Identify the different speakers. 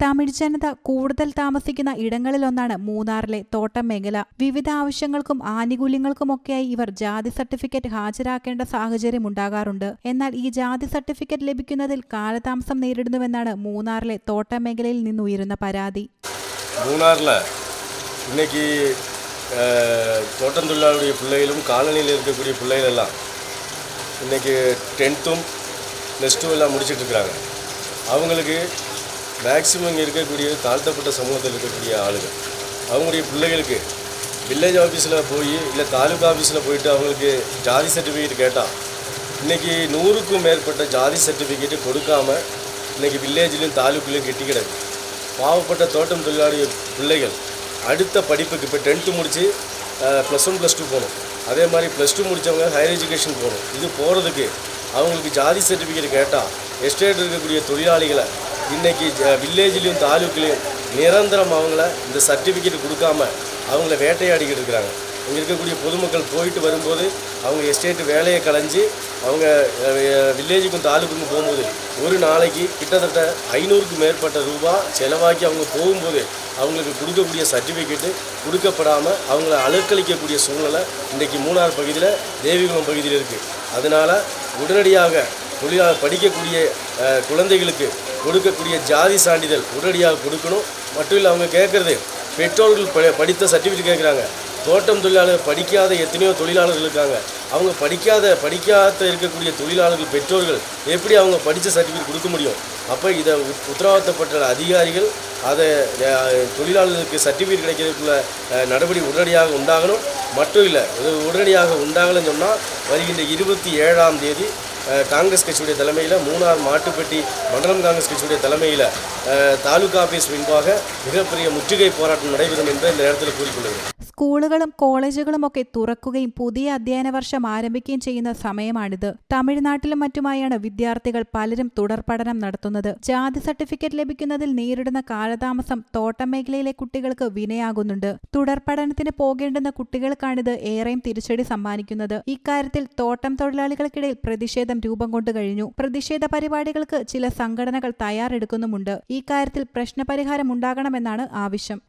Speaker 1: തമിഴ് ജനത കൂടുതൽ താമസിക്കുന്ന ഇടങ്ങളിലൊന്നാണ് മൂന്നാറിലെ തോട്ടം മേഖല വിവിധ ആവശ്യങ്ങൾക്കും ആനുകൂല്യങ്ങൾക്കുമൊക്കെയായി ഇവർ ജാതി സർട്ടിഫിക്കറ്റ് ഹാജരാക്കേണ്ട സാഹചര്യം ഉണ്ടാകാറുണ്ട് എന്നാൽ ഈ ജാതി സർട്ടിഫിക്കറ്റ് ലഭിക്കുന്നതിൽ കാലതാമസം നേരിടുന്നുവെന്നാണ് മൂന്നാറിലെ തോട്ടം മേഖലയിൽ നിന്നുയരുന്ന പരാതി
Speaker 2: மூணாரில் இன்னைக்கு அஹ், தோட்டம் தொழிலாளருடைய பிள்ளைகளும் காலனியில் இருக்கக்கூடிய பிள்ளைகள் எல்லாம் இன்னைக்கு டென்த்தும் ப்ளஸ் டூ எல்லாம் முடிச்சிட்டு இருக்கிறாங்க அவங்களுக்கு மேக்சிமம் இங்கே இருக்கக்கூடிய தாழ்த்தப்பட்ட சமூகத்தில் இருக்கக்கூடிய ஆளுகள். அவங்களுடைய பிள்ளைகளுக்கு வில்லேஜ் ஆஃபீஸில் போய் இல்லை தாலுகா ஆஃபீஸில் போயிட்டு அவங்களுக்கு ஜாதி சர்டிஃபிகேட் கேட்டால் இன்றைக்கி நூறுக்கும் மேற்பட்ட ஜாதி சர்டிஃபிகேட்டு கொடுக்காம இன்றைக்கி வில்லேஜ்லேயும் தாலுக்குலேயும் கெட்டி கிடக்கு. பாவப்பட்ட தோட்டம் தொழிலாளிய பிள்ளைகள் அடுத்த படிப்புக்கு இப்போ டென்த்து முடித்து ப்ளஸ் ஒன் ப்ளஸ் டூ போகணும். அதே மாதிரி ப்ளஸ் டூ முடித்தவங்க ஹையர் எஜுகேஷன் போகணும். இது போகிறதுக்கு அவங்களுக்கு ஜாதி சர்டிஃபிகேட் கேட்டால் எஸ்டேட் இருக்கக்கூடிய தொழிலாளிகளை இன்றைக்கி வில்லேஜ்லேயும் தாலுக்குலேயும் நிரந்தரம் அவங்கள இந்த சர்டிஃபிகேட் கொடுக்காம அவங்கள வேட்டையாடிக்கிட்டு இருக்கிறாங்க. இங்கே இருக்கக்கூடிய பொதுமக்கள் போயிட்டு வரும்போது அவங்க எஸ்டேட் வேலையை களைஞ்சு அவங்க வில்லேஜுக்கும் தாலுக்குக்கும் போகும்போது ஒரு நாளைக்கு கிட்டத்தட்ட ஐநூறுக்கும் மேற்பட்ட ரூபா செலவாக்கி அவங்க போகும்போது அவங்களுக்கு கொடுக்கக்கூடிய சர்டிஃபிகேட்டு கொடுக்கப்படாமல் அவங்கள அலக்களிக்கக்கூடிய சூழ்நிலை இன்றைக்கி மூணார் பகுதியில் தேவிகுளம் பகுதியில் இருக்குது அதனால் உடனடியாக தொழிலாளர் படிக்கக்கூடிய குழந்தைகளுக்கு கொடுக்கக்கூடிய ஜாதி சான்றிதழ் உடனடியாக கொடுக்கணும். மட்டும் இல்லை அவங்க கேட்குறது பெற்றோர்கள் ப படித்த சர்டிஃபிகேட் கேட்குறாங்க. தோட்டம் தொழிலாளர் படிக்காத எத்தனையோ தொழிலாளர்கள் இருக்காங்க. அவங்க படிக்காத படிக்காத இருக்கக்கூடிய தொழிலாளர்கள் பெற்றோர்கள் எப்படி அவங்க படித்த சர்டிஃபிகேட் கொடுக்க முடியும்? அப்போ இதை உத்தரவாதப்பட்ட அதிகாரிகள் அதை தொழிலாளர்களுக்கு சர்டிஃபிகேட் கிடைக்கிறதுக்குள்ள அஹ், நடவடிக்கை உடனடியாக உண்டாகணும். மட்டும் இல்லை இது உடனடியாக உண்டாகலன்னு சொன்னால் வருகின்ற இருபத்தி ஏழாம் தேதி காங்கிரஸ் கட்சியுடைய தலைமையில் மூணார் மாட்டுப்பட்டி மண்டலம் காங்கிரஸ் கட்சியுடைய தலைமையில் தாலுகா ஆஃபீஸ் முன்பாக மிகப்பெரிய முற்றுகை போராட்டம் நடைபெறும் என்று இந்த நேரத்தில் கூறிக்கொள்கிறேன்
Speaker 1: സ്കൂളുകളും കോളേജുകളും ഒക്കെ തുറക്കുകയും പുതിയ അധ്യയന വർഷം ആരംഭിക്കുകയും ചെയ്യുന്ന സമയമാണിത്. തമിഴ്നാട്ടിലും മറ്റുമായാണ് വിദ്യാർത്ഥികൾ പലരും തുടർ പഠനം നടത്തുന്നത്. ജാതി സർട്ടിഫിക്കറ്റ് ലഭിക്കുന്നതിൽ നേരിടുന്ന കാലതാമസം തോട്ടം മേഖലയിലെ കുട്ടികൾക്ക് വിനയാകുന്നുണ്ട്. തുടർ പഠനത്തിന് പോകേണ്ടുന്ന കുട്ടികൾക്കാണിത് ഏറെയും തിരിച്ചടി സമ്മാനിക്കുന്നത്. ഇക്കാര്യത്തിൽ തോട്ടം തൊഴിലാളികൾക്കിടയിൽ പ്രതിഷേധം രൂപം കൊണ്ടു കഴിഞ്ഞു. പ്രതിഷേധ പരിപാടികൾക്ക് ചില സംഘടനകൾ തയ്യാറെടുക്കുന്നുമുണ്ട്. ഇക്കാര്യത്തിൽ പ്രശ്നപരിഹാരം ഉണ്ടാകണമെന്നാണ് ആവശ്യം.